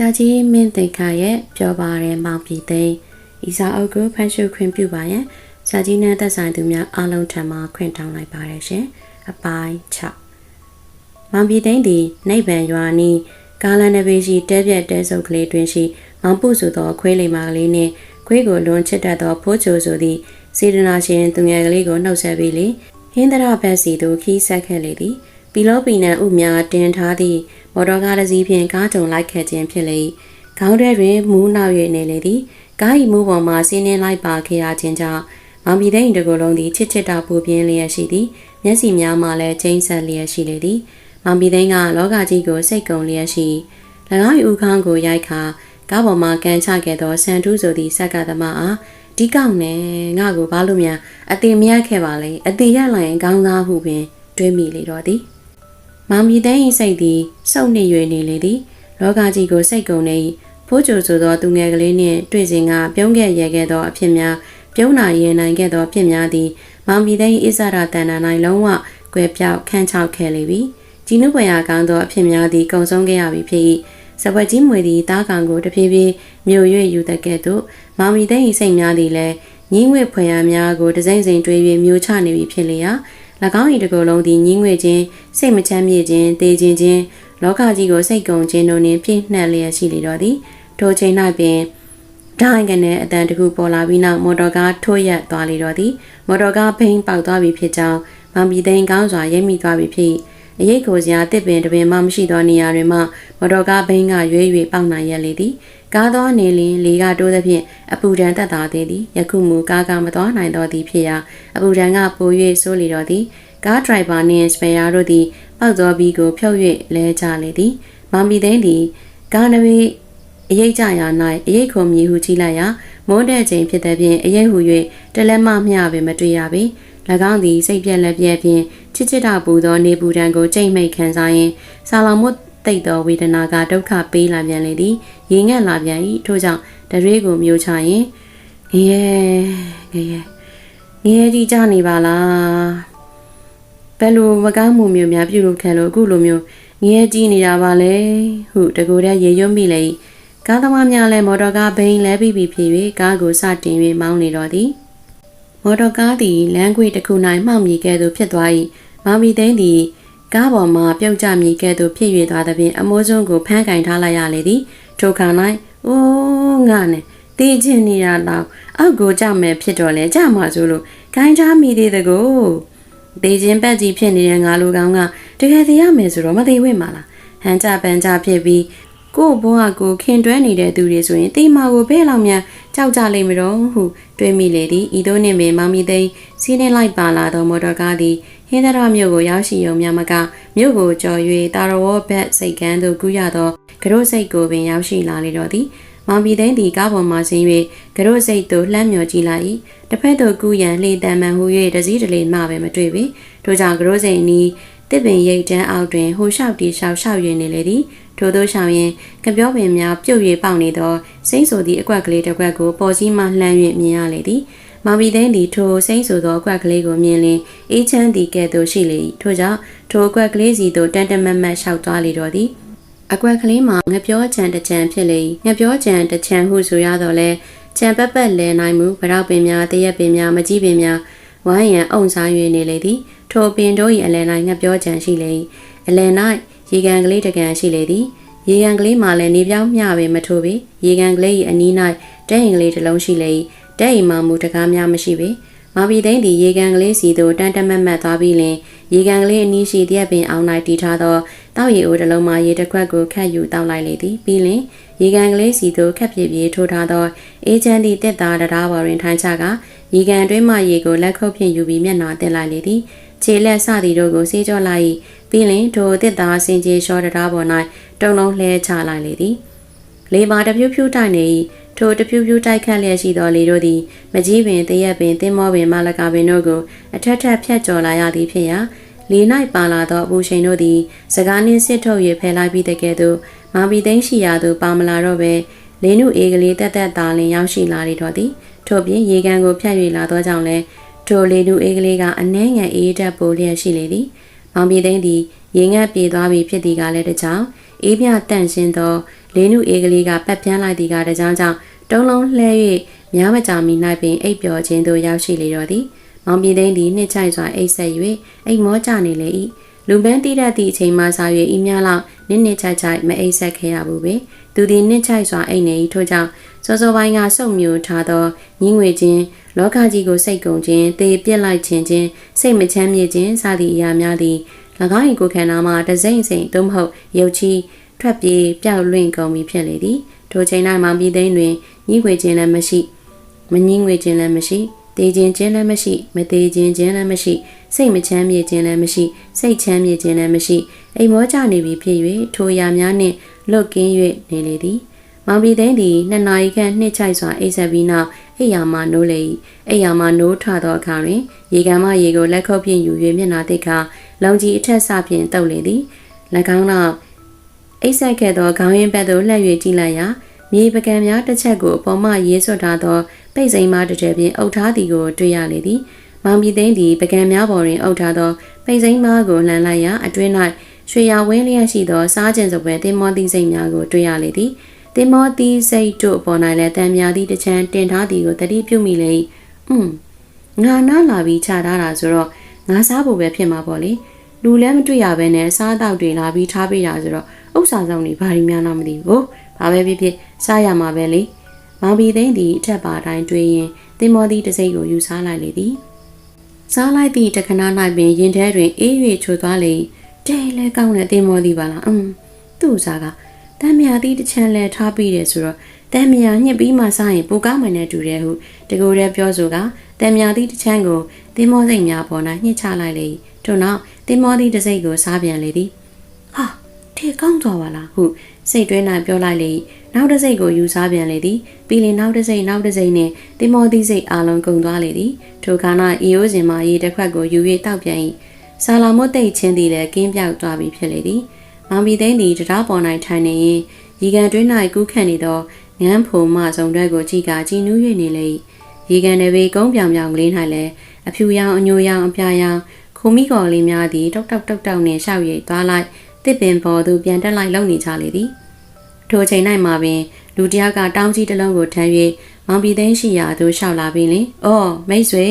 ကြာကြီးမင်းသိက္ခာရဲ့ပြောပါရဲမောင်ပြည်သိန်းဤစာအုပ်ကိုဖတ်ရှုခွင့်ပြုပါရန်ကြာကြီးနဲ့သက်ဆိုင်သူများအားလုံးထံမှခွင့်တောင်းလိုက်ပါရရှင်အပိုင်း6မောင်ပြည်သိန်းသည်နိဗ္ဗာန်ရွာနီးကာလန်နဘေးရှိတဲပြက်တဲဆုပ်ကလေးတွင်ရှိမောင်ပုဆိုသောခွေးလိမ္မာကလေးနှင့်ခွေးကိုလွန်ချစ်တတ်သောဖိုးချိုဆိုသည့်စေတနာရှင်သူငယ်ကလေးကိုနှုတ်ဆက်ပြီးလေဟင်းသရဘက်စီသို့ခီးဆက်ခဲ့လေသည် ပီလောပီနန်ဥများတင်ထားသည့်မော်တော်ကားတစ်စီးဖြင့်ကားကြုံလိုက်ခဲ့ခြင်းဖြစ်လေခေါင်းထဲတွင်မူးနောက်၍နေလေသည်ကား၏မူးပေါ်မှဆင်းနှင်းလိုက်ပါခဲ့ရခြင်းကြောင့်မောင်ပြည်သိန်းတကူလုံးသည်ချစ်ချစ်တောက်ပူပြင်းလျက်ရှိသည်မျက်စိများမှလည်းကျိန်းဆက်လျက်ရှိလေသည်မောင်ပြည်သိန်းကလောကကြီးကိုစိတ်ကုံလျက်ရှိ၎င်း၏ဥခေါင်းကိုရိုက်ခါကားပေါ်မှကန်ချခဲ့သောဆန်ထူးဆိုသည့်ဆက်ကသမားအားဒီကောက်နဲ့ငါ့ကိုဘာလို့များအသေးမရခဲ့ပါလဲအသေးရလိုက်ရင်ကောင်းသားဟုပင်တွေးမိလေတော့သည် မောင်ပြည်သိန်း၏စိတ်သည်စုံနေ၍နေလေသည်လောကကြီးကိုစိတ်ကုံနေ၏ဖိုးကြိုဆိုသောသူငယ်ကလေးနှင့်တွေ့စဉ်ကပြုံးခဲ့ရခဲ့သောအဖြစ်များပြုံးနာရင်နိုင်ခဲ့သောအဖြစ်များသည်မောင်ပြည်သိန်း၏အစ္ဆရာတန်တန်၌လုံးဝကွယ်ပြောက်ခန့်ချောက်ခဲ့လေပြီជីနုပွေရာကောင်းသောအဖြစ်များသည်ကုံဆုံးခဲ့ရပြီဖြစ်၏စပွက်ကြီးမွေသည်တားကောင်ကိုတဖြည်းဖြည်းမြို့၍ယူတကဲ့သို့မောင်မီသိန်း၏စိတ်များသည်လည်းညင်းငွေဖွယ်ရများကိုတစိမ့်စိမ်တွေး၍မျိုးချနေပြီဖြစ်လျာ၎ င်း၏တကူလုံးသည်ညင်းငွေခြင်းစိတ်မချမ်းမြေ့ခြင်းတေခြင်းခြင်းလောကကြီးကိုစိတ်ကုံခြင်းတို့နှင့်ပြည့်နှက်လျက်ရှိလေတော့သည်ထိုချိန်၌ပင်ဒိုင်းကနေအတန်တခုပေါ်လာပြီးနောက်မော်တော်ကားထိုးရက်သွားလေတော့သည်မော်တော်ကားဖိန်းပေါက်သွားပြီဖြစ်ကြောင်းမောင်ပြည်သိန်းကောင်းစွာရိပ်မိသွားပြီဖြစ်အရေးကိုစရာတစ်ပင်တပင်မှမရှိသောနေရာတွေမှာမော်တော်ကားဘိန်းကရွေးရွေပေါက်နိုင်ရလေသည် ကားသောနေလင်လေကတိုးသဖြင့်အပူဒဏ်တက်သာသေးသည်ယခုမူကားကမတော်နိုင်တော့သည်ဖြစ်ရာအပူဒဏ်ကပို၍ဆိုးလေတော့သည်ကားဒရိုက်ဘာနှင့်စပယ်ယာတို့သည်ပေါက်သောဘီကိုဖြုတ်၍လဲကြလေသည်မောင်ပီသိန်းသည်ကားနဝေးအရေးကြရာ၌အရေးခုံမြည်ဟုကြီးလိုက်ရာမုန်းတဲ့ချိန်ဖြစ်တဲ့ဖြင့်အရေးဟု၍တလဲမမျှပင်မတွေ့ရပေ၎င်းသည်စိတ်ပြက်လက်ပြက်ဖြင့်ချစ်ချစ်တာပူသောနေပူဒဏ်ကိုကြိတ်မိတ်ခံစားရင်းဆာလောင်မွတ် တိတ်သောဝေဒနာကဒုက္ခပေးလာပြန်လေသည်ရေငတ်လာပြန်၏ထို့ကြောင့်တရွေးကိုမျိုးချရင်ငရဲငရဲငရဲကြီးကြနေပါလားဘယ်လိုမကောင်းမှုမျိုးများပြုလုပ်ခံလို့အခုလိုမျိုးငရဲကြီးနေတာပါလဲဟုတကူတဲ့ရေရွံ့မိလေ၏ကားသမားများလည်းမော်တော်ကားဘိန်းလဲပြီးပြီဖြစ်၍ကားကိုစတင်၍မောင်းနေတော့သည်မော်တော်ကားသည်လမ်းခွေတစ်ခု၌မှောက်မြည်ကဲ့သို့ဖြစ်သွား၏မောင်မီသိန်းသည် ကားပေါ်မှပြုတ်ကျမြည်ကဲ့သို့ဖြစ်၍သွားသဖြင့်အမိုးစွန်းကိုဖမ်းကင်ထားလိုက်ရလေသည်ထိုခါ၌အိုးငါနဲ့တေးချင်နေရတော့အောက်ကိုကြမယ်ဖြစ်တော့လေကြမှာဆိုလို့ခိုင်းချမိသေးတကူတေးချင်းပက်ကြီးဖြစ်နေတဲ့ငါလူကောင်ကတကယ်သေးရမယ်ဆိုတော့မသေးဝင့်ပါလားဟန်ကြပန်ကြဖြစ်ပြီးကို့ဘွားကိုခင်တွဲနေတဲ့သူတွေဆိုရင်တိမာကိုဘဲလောက်များ ကြောက်ကြလိမ့်မတော့ဟုတွေးမိလေသည်ဤသို့နှင့်ပင်မောင်မီသိန်းစီးနှင်းလိုက်ပါလာသောမော်တော်ကားသည်ဟင်းသရမြို့ကိုရောက်ရှိုံများမကမြို့ကိုကျော်၍တာရဝေါဘက်စိတ်ကန်းသို့ကူးရသောကရို့စိတ်ကိုပင်ရောက်ရှိလာလေတော့သည်မောင်ပြည်သိန်းသည်ကားပေါ်မှဆင်း၍ကရို့စိတ်သို့လှမ်းမြော်ကြည့်လိုက်၏တစ်ဖက်သို့ကူးရန်လှေတံမှန်ဟူ၍တစည်းတလေမှပဲမတွေ့ပေထို့ကြောင့်ကရို့စိတ်နီးတစ်ပင်ရိတ်တန်းအောက်တွင်ဟိုလျှောက်တီလျှောက်လျှောက်ရင်းနေလေသည် ထို့သောရှောင်ရင်ကပြောပင်များပြုတ်၍ပေါက်နေသောစိမ့်ဆိုသည့်အကွက်ကလေးတစ်ကွက်ကိုပေါ်ကြီးမှလှမ်း၍မြင်ရလေသည်မောင်ပြည်သိန်းသည်ထိုစိမ့်ဆိုသောအကွက်ကလေးကိုမြင်လင်အေးချမ်းသည်ကဲ့သို့ရှိလေ၏ထို့ကြောင့်ထိုအကွက်ကလေးစီသို့တန်တမတ်မတ်လျှောက်သွားလေတော့သည်အကွက်ကလေးမှာငပြောချံတစ်ချံဖြစ်လေ၏ငပြောချံတစ်ချံဟုဆိုရတော့လဲချံပတ်ပတ်လဲနိုင်မှုဗရောက်ပင်များတရက်ပင်များမကြီးပင်များဝိုင်းရန်အုံစား၍နေလေသည်ထိုပင်တို့၏အလယ်၌ငပြောချံရှိလေ၏အလယ်၌ ရေကန်ကလေးတစ်ကန်ရှိလေသည်ရေကန်ကလေးမှာလည်းနေပြောင်းမျှပင်မထိုးပေရေကန်ကလေး၏အနီး၌တဲ့ရင်ကလေးတစ်လုံးရှိလေ၏တဲ့အိမ်မှာမူတကားများမရှိပေမာပီသိန်းသည်ရေကန်ကလေးစီသို့တန်တမတ်မတ်သွားပြီးလင်ရေကန်ကလေးအနီးရှိတရက်ပင်အောင်၌တီထားသောတောက်ရီအိုးတစ်လုံးမှရေတစ်ခွက်ကိုခတ်ယူတောက်လိုက်လေသည်ပြီးလင်ရေကန်ကလေးစီသို့ခက်ပြေပြေထိုးထားသောအေးချမ်းသည့်တက်သားတရားပေါ်တွင်ထိုင်ချကရေကန်တွင်းမှရေကိုလက်ခုပ်ဖြင့်ယူပြီးမျက်နှာတင်လိုက်လေသည်ခြေလက်စသည်တို့ကိုစေးကြောလိုက်၏ ပြီးလင်ထိုတက်သားစင်ကြီးရှောတရားပေါ်၌တုံလုံးလှဲချလိုက်လေသည်လေမာတဖြူးဖြူးတိုက်နေ၏ထိုတဖြူးဖြူးတိုက်ခတ်လျက်ရှိသောလေတို့သည်မကြီးပင်တရက်ပင်တင်းမောပင်မလကပင်တို့ကိုအထက်ထက်ဖြတ်ကျော်လာရသည်ဖြစ်ရာလေ၌ပါလာသောအပူချိန်တို့သည်စကားနှင်းစစ်ထုတ်၍ဖယ်လိုက်ပြီးတဲ့ကဲ့သို့မာပီသိန်းရှိရာသို့ပါမလာတော့ပဲလင်းနုအေးကလေးတက်တက်သားလင်ရောက်ရှိလာလေတော့သည်ထို့ပြင်ရေကန်ကိုဖြတ်၍လာသောကြောင့်လည်းထိုလေနုအေးကလေးကအနှဲငယ်အေးတက်ပိုလျက်ရှိလေသည် မောင်ပီသိန်းသည်ရေငတ်ပြေသွားပြီဖြစ်သည်ကလည်းတကြောင်အေးမြတန့်ရှင်းသောလေးနုအေးကလေးကပတ်ပြန်းလိုက်သည်ကတကြောင်ကြောင့်တုံးလုံးလှဲ၍များမကြာမီ၌ပင်အိပ်ပျော်ခြင်းသို့ရောက်ရှိလေတော့သည်မောင်ပြည်သိန်းသည်နှစ်ချိုက်စွာအိပ်ဆက်၍အိမ်မောကြနေလေ၏လူပန်းတိတတ်သည့်အချိန်မှစ၍ဤများလောက်နစ်နစ်ချိုက်ချိုက်မအိပ်ဆက်ခဲ့ရဘူးပဲသူသည်နှစ်ချိုက်စွာအိပ်နေ၏ထို့ကြောင့် စောစောပိုင်းကစုံမျိုးထားသောညင်းငွေခြင်းလောကကြီးကိုစိတ်ကုန်ခြင်းသေပြစ်လိုက်ခြင်းချင်းစိတ်မချမ်းမြေ့ခြင်းစသည့်အရာများသည်၎င်း၏ကိုယ်ခန္ဓာမှာတစိမ့်စိမ့်သို့မဟုတ်ရုပ်ချီထွက်ပြေးပျောက်လွင့်ကုန်ပြီဖြစ်လေသည်ထိုချိန်၌မောင်ပြည်သိန်းတွင်ညှိခွေခြင်းလည်းမရှိမညှင်းငွေခြင်းလည်းမရှိတေးခြင်းခြင်းလည်းမရှိမသေးခြင်းခြင်းလည်းမရှိစိတ်မချမ်းမြေ့ခြင်းလည်းမရှိစိတ်ချမ်းမြေ့ခြင်းလည်းမရှိအိမ်မောကြနေပြီဖြစ်၍ထိုရာများနှင့်လွတ်ကင်း၍နေလေသည် မောင်ပြည်သိန်းသည်နှစ်နာရီခန့်နှစ်ချိုက်စွာအိပ်ဆက်ပြီးနောက်အိယာမှနိုးလေ၏အိယာမှနိုးထသောအခါတွင်ရေကန်မှရေကိုလက်ခုပ်ဖြင့်ယူ၍မျက်နှာတိတ်ခါလုံကြီးအထက်ဆဖြင့်တုပ်လေသည်၎င်းနောက်အိပ်ဆက်ခဲ့သောခေါင်းရင်းဘက်သို့လှည့်၍ကြည့်လိုက်ရာမြေပကံများတစ်ချက်ကိုအပေါ်မှရေးဆွတ်ထားသောပိတ်စိမ်မတစ်ထည်ဖြင့်အုပ်ထားသည်ကိုတွေ့ရလေသည်မောင်ပြည်သိန်းသည်ပကံများပေါ်တွင်အုပ်ထားသောပိတ်စိမ်မကိုလှန်လိုက်ရာအတွင်း၌ရွှေရောင်ဝင်းလျက်ရှိသောစားကျင်စပွဲတင်မောသီးစိမ်များကိုတွေ့ရလေသည် တင်မောသီးစိတ်တို့အပေါ်၌လည်းတံမြာသီးတစ်ချမ်းတင်ထားသည်ကိုတတိပြုမိလေ၏อืมငါနားလာပြီးခြာထားတာဆိုတော့ငါစားဖို့ပဲဖြစ်မှာပေါ့လေလူလည်းမတွေ့ရဘဲနဲ့စားတော့တွေလာပြီးထားပေးတာဆိုတော့ဥစ္စာဆောင်တွေဘာတွေများနာမသိဘူးဘာပဲဖြစ်ဖြစ်စားရမှာပဲလေမောင်ဘီသိန်းသည်အထက်ပါတိုင်းတွေးရင်တင်မောသီးတစ်စိတ်ကိုယူစားလိုက်လေသည်စားလိုက်သည့်တခဏ၌ပင်ရင်ထဲတွင်အေး၍ချိုသွားလေတဲလဲကောင်းတဲ့တင်မောသီးပါလားအင်းသူ့စားက တမ်းမြာသီးတစ်ချမ်းလဲထားပြီးတယ်ဆိုတော့တမ်းမြာညှစ်ပြီးမှစားရင်ပိုကောင်းမှန်တဲ့တူတယ်ဟုတကူရဲပြောဆိုကတမ်းမြာသီးတစ်ချမ်းကိုတင်မောစိတ်များပေါ်၌ညှစ်ချလိုက်လေထို့နောက်တင်မောသီးတစ်စိတ်ကိုစားပြန်လေသည်ဟာထေကောင်းသွားပါလားဟုစိတ်တွင်း၌ပြောလိုက်လေနောက်တစ်စိတ်ကိုယူစားပြန်လေသည်ပြီးရင်နောက်တစ်စိတ်နောက်တစ်စိတ်နှင့်တင်မောသီးစိတ်အလုံးကုန်သွားလေသည်ထိုခါ၌အီယိုးစင်မာရေတစ်ခွက်ကိုယူ၍တောက်ပြန်၏ဆာလာမွတ်တိတ်ချင်းသည်လည်းကင်းပြောက်သွားပြီဖြစ်လေသည် မောင်ပီသိန်းသည်တရားပေါ်၌ထိုင်နေရင်ရီကန်တွင်း၌ကူးခန့်နေသောငန်းဖုံမဆောင်တဲ့ကိုကြည့်ကကြည်နူး၍နေလေ၏ရီကန်တွေပေကုန်းပြောင်ပြောင်ကလေး၌လည်းအဖြူရောင်အညိုရောင်အပြာရောင်ခိုမီကော်လေးများသည်တောက်တောက်တောက်တောက်နှင့်ရှောက်ရိပ်သွားလိုက်တစ်ပင်ပေါ်သို့ပြန်တက်လိုက်လုံနေကြလေသည်ထိုချိန်၌မှပင်လူတယောက်ကတောင်းကြီးတစ်လုံးကိုထမ်း၍မောင်ပီသိန်းရှိရာသို့ရှောက်လာပြီးလင်။အော်မိတ်ဆွေ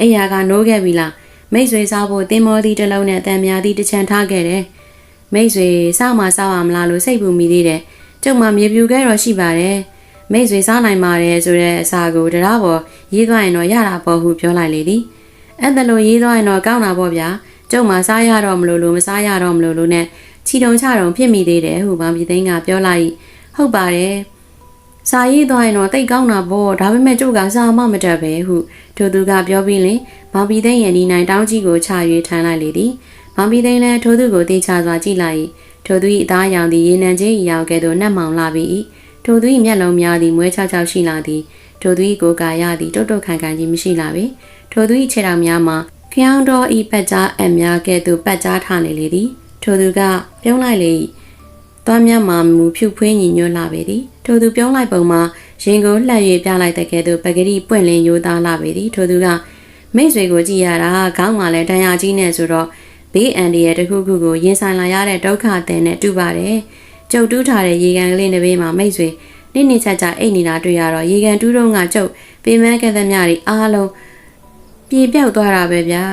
အိယာကနိုးခဲ့ပြီလား။မိတ်ဆွေစားဖို့တင်မောသီးတစ်လုံးနဲ့တန်မြာသီးတစ်ချမ်းထားခဲ့တယ်။ မိတ်ဆွေစားမှစားပါမလားလို့စိတ်ပူမိသေးတယ်။ကျုပ်မှမြေပြူခဲ့တော့ရှိပါတယ်။မိတ်ဆွေစားနိုင်ပါတယ်ဆိုတဲ့အစာကိုတရားပေါ်ရေးသွားရင်တော့ရတာပေါ့ဟုပြောလိုက်လေသည်။အဲ့ဒါလို့ရေးသွားရင်တော့ကောင်းတာပေါ့ဗျာ။ကျုပ်မှစားရတော့မလို့လို့မစားရတော့မလို့လို့နဲ့ချီတုံချတုံဖြစ်မိသေးတယ်ဟုမောင်ပီသိန်းကပြောလိုက်။ဟုတ်ပါတယ်။စာရေးသွားရင်တော့တိတ်ကောင်းတာပေါ့ဒါပေမဲ့ကျုပ်ကစာမမတတ်ပဲဟုထိုသူကပြောပြီးလင်မောင်ပီသိန်းရဲ့ဒီနိုင်တောင်းကြီးကိုချ၍ထမ်းလိုက်လေသည် မောင်ပီသိန်းလည်းထိုသူကိုတေးချစွာကြည့်လိုက်၏ထိုသူ၏အသားရောင်သည်ရေနံချင်း၏ရောင်ကဲ့သို့နှက်မောင်လာပြီ၏ထိုသူ၏မျက်လုံးများသည်မွဲချောက်ချောက်ရှိလာသည်ထိုသူ၏ကိုယ်ကာယသည်တုတ်တုတ်ခံခံကြီးမရှိလာပေထိုသူ၏ခြေထောက်များမှာချောင်းတော်ဤပတ်ကြားအများကဲ့သို့ပတ်ကြားထားနေလေသည်ထိုသူကပြုံးလိုက်လေ၏သွားမြတ်မှာမူဖြူဖွေးညီညွတ်လာပေသည်ထိုသူပြုံးလိုက်ပုံမှာရင်ကိုလှက်၍ပြလိုက်တဲ့ကဲ့သို့ပဂရီပွင့်လင်းရိုးသားလာပေသည်ထိုသူကမိတ်ဆွေကိုကြည့်ရတာခေါင်းကလည်းတန်ရာကြီးနဲ့ဆိုတော့ ဘေးအန်ဒီရဲ့တခုခုကိုရင်ဆိုင်လာရတဲ့ဒုက္ခတဲ့နဲ့တူပါတယ်ကျုပ်တူးထားတဲ့ရေကန်ကလေးတစ်ပေးမှာမိတ်ဆွေနိမ့်နေချာချာအိတ်နေတာတွေ့ရတော့ရေကန်တူးတော့ကကျုပ်ပေမန်းကတဲ့မြတွေအားလုံးပြေပြောက်သွားတာပဲဗျာ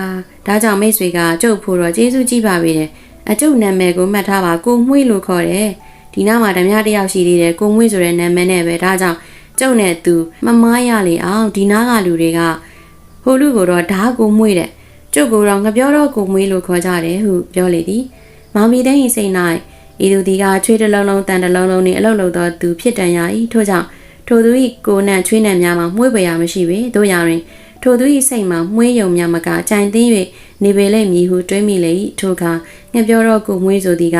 ဒါကြောင့်မိတ်ဆွေကကျုပ်ဖို့တော့ကျေးဇူးကြီးပါပြီတဲ့အကျုပ်နာမည်ကိုမှတ်ထားပါကိုမွှေးလို့ခေါ်တယ်ဒီနားမှာဓမြတယောက်ရှိသေးတယ်ကိုမွှေးဆိုတဲ့နာမည်နဲ့ပဲဒါကြောင့်ကျုပ်နဲ့သူမမားရလေအောင်ဒီနားကလူတွေကဟိုလူကိုတော့ဓာကိုမွှေးတယ် ကျုပ်ကိုတော့ငပြောတော့ကိုမွှေးလို့ခေါ်ကြတယ်ဟုပြောလေသည်မောင်မီတဲ့ရင်စိတ်၌ဤသူဒီကချွေးတစ်လုံးလုံးတန်တစ်လုံးလုံးနှင့်အလုတ်လုတ်သောသူဖြစ်တန်ရာ၏ထို့ကြောင့်ထိုသူ၏ကိုယ်နှံချွေးနှံများမှာမှုေးပွေရာမရှိပေတို့ရာတွင်ထိုသူ၏စိတ်မှာမှုေးယုံများမကအကြိုင်သိင်း၍နေပေလိမ့်မည်ဟုတွေးမိလေ၏ထိုအခါငှက်ပြောတော့ကိုမွေးဆိုသည်က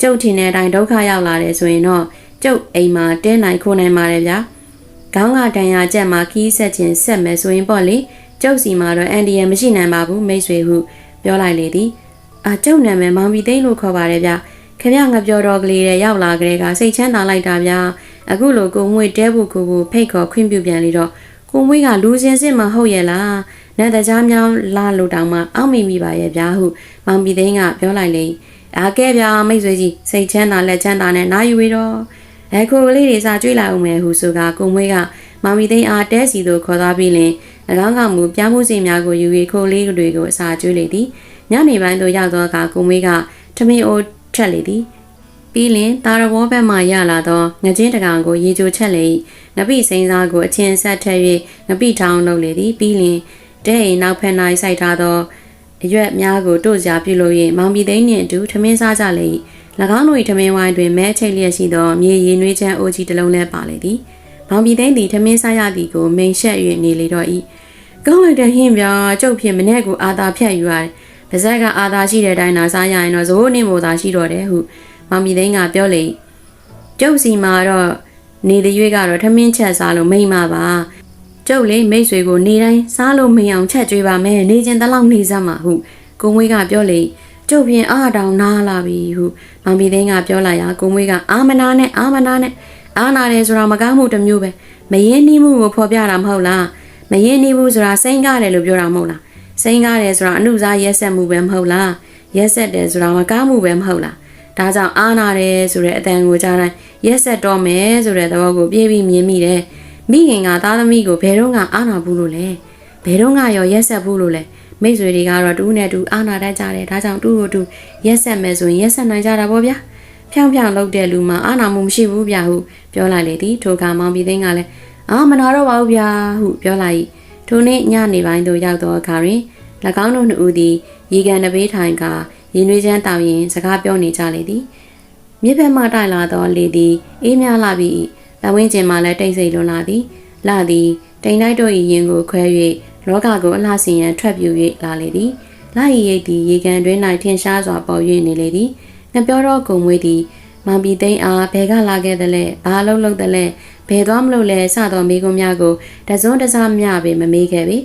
ကျုပ်ထင်တဲ့အတိုင်းဒုက္ခရောက်လာတယ်ဆိုရင်တော့ကျုပ်အိမ်မှာတဲနိုင်ခိုးနိုင်ပါတယ်ဗျာခေါင်းကတန်ရာကြက်မှာခီးဆက်ခြင်းဆက်မယ်ဆိုရင်ပေါ့လေ ကျုပ်စီမှာတော့အန်ဒီယံမရှိနိုင်ပါဘူးမိတ်ဆွေဟုပြောလိုက်လေသည်အာကျုပ်နာမည်မောင်ဘီသိန်းလို့ခေါ်ပါတယ်ဗျာခင်ဗျငါပြောတော့ကလေးတဲ့ရောက်လာကြတဲ့ကစိတ်ချမ်းသာလိုက်တာဗျာအခုလိုကိုမွေတဲဖို့ကိုကိုဖိတ်ခေါ်ခွင့်ပြုပြန်လေတော့ကိုမွေးကလူစင်စစ်မဟုတ်ရဲ့လားနတ်တကြားမြောင်းလာလို့တောင်မှအောက်မိမိပါရဲ့ဗျာဟုမောင်ပြည်သိန်းကပြောလိုက်လေအားကဲဗျာမိတ်ဆွေကြီးစိတ်ချမ်းသာလက်ချမ်းသာနဲ့နာယူဝေတော့အဲခိုကလေးတွေစာကြွေးလာအောင်မယ်ဟုဆိုကကိုမွေးကမောင်မီသိန်းအားတဲစီသို့ခေါ်သွားပြီးလင်၎ င်းကမူပြားမှုစီများကိုယူ၍ခိုလေးတွေကိုအစာကျွေးလေသည်ညနေပိုင်းသို့ရောက်သောအခါကိုမွေးကထမင်းအိုးထက်လေသည်ပြီးလင်တာရဘောဘက်မှရလာသောငချင်းတကောင်ကိုရေချိုချက်လေ၏ငပိစိမ်းစားကိုအချင်းဆက်ထက်၍ငပိထောင်းလုပ်လေသည်ပြီးလင်တဲ့အိမ်နောက်ဖက်၌စိုက်ထားသောအရွက်များကိုတို့စရာပြုလို့၍မောင်ပြည်သိန်းနှင့်အတူထမင်းစားကြလေ၏၎င်းတို့၏ထမင်းဝိုင်းတွင်မဲချိတ်လျက်ရှိသောမြေရည်နွေးချမ်းအိုးကြီးတစ်လုံးလည်းပါလေသည်မောင်ပြည်သိန်းသည်ထမင်းစားရသည်ကိုမိန်ရှက်၍နေလေတော့၏ ကောင်းလိုက်တဲ့ဟင်းပြကျုပ်ဖြင့်မနေ့ကအာသာဖြတ်ယူရတယ်။ပါဇက်ကအာသာရှိတဲ့အတိုင်းသာစားရရင်တော့ဇိုးနေမို့သာရှိတော့တယ်ဟုမောင်ပြည်သိန်းကပြောလေ။ကျုပ်စီမှာတော့နေတဲ့ရွေးကတော့ထမင်းချက်စားလို့မိမ့်မှာပါ။ကျုပ်လေးမိတ်ဆွေကိုနေတိုင်းစားလို့မရအောင်ချက်ကြွေးပါမယ်နေချင်းတလောက်နေစမ်းမှာဟုကိုမွေးကပြောလေကျုပ်ဖြင့်အားတောင်နားလာပြီဟုမောင်ပြည်သိန်းကပြောလာရာကိုမွေးကအာမနာနဲ့အာမနာနဲ့အာနာတယ်ဆိုတာမကားမှုတစ်မျိုးပဲမရင်းနှီးမှုကိုဖော်ပြတာမဟုတ်လား မရင်းနှီးဘူးဆိုတာစိန်ကားတယ်လို့ပြောတာမဟုတ်လားစိန်ကားတယ်ဆိုတာအမှုစားရက်ဆက်မှုပဲမဟုတ်လားရက်ဆက်တယ်ဆိုတာမကားမှုပဲမဟုတ်လားဒါကြောင့်အာနာတယ်ဆိုတဲ့အတန်ကိုကြားတိုင်းရက်ဆက်တော့မယ်ဆိုတဲ့သဘောကိုပြေးပြီးမြင်မိတယ်မိခင်ကသားသမီးကိုဘယ်တော့မှအာနာဘူးလို့လဲဘယ်တော့မှရောရက်ဆက်ဘူးလို့လဲမိတ်ဆွေတွေကတော့တူးနဲ့တူအာနာတတ်ကြတယ်ဒါကြောင့်တူးတို့တူရက်ဆက်မယ်ဆိုရင်ရက်ဆက်နိုင်ကြတာပေါ့ဗျာဖြောင်းဖြောင်းလုပ်တဲ့လူမှအာနာမှုမရှိဘူးဗျာဟုပြောလိုက်လေသည်ထိုကမောင်ပြည်သိန်းကလည်း အာမနာတော့ပါဘူးဗျာဟုပြောလိုက်ထိုနေ့ညနေပိုင်းသို့ရောက်သောအခါတွင်၎င်းတို့နှစ်ဦးသည်ရေကန်တပေးထိုင်ကရင်နွေးချမ်းတောင်ရင်စကားပြောနေကြလေသည်မြစ်ဘက်မှတိုက်လာသောလေသည်အေးမြလာပြီးတဝင်းကျင်မှလည်းတိတ်ဆိတ်လွန်လာသည်လာသည်တိမ်တိုက်တို့၏ရင်ကိုခွဲ၍လောကကိုအလှဆင်ရန်ထွက်ပြူ၍လာလေသည်လာရီရိတ်သည်ရေကန်တွင်၌ထင်ရှားစွာပေါ်၍နေလေသည်ငပြောတော့ကုံမွေးသည်မောင်ပြည်သိန်းအားဘဲကလာခဲ့တဲ့လဲဘာလုံးလုံးတဲ့လဲ ဘယ်သွားမလို့လဲစသောမိကုံးများကိုတစုံတစားမျှပေမမေးခဲ့ပြီ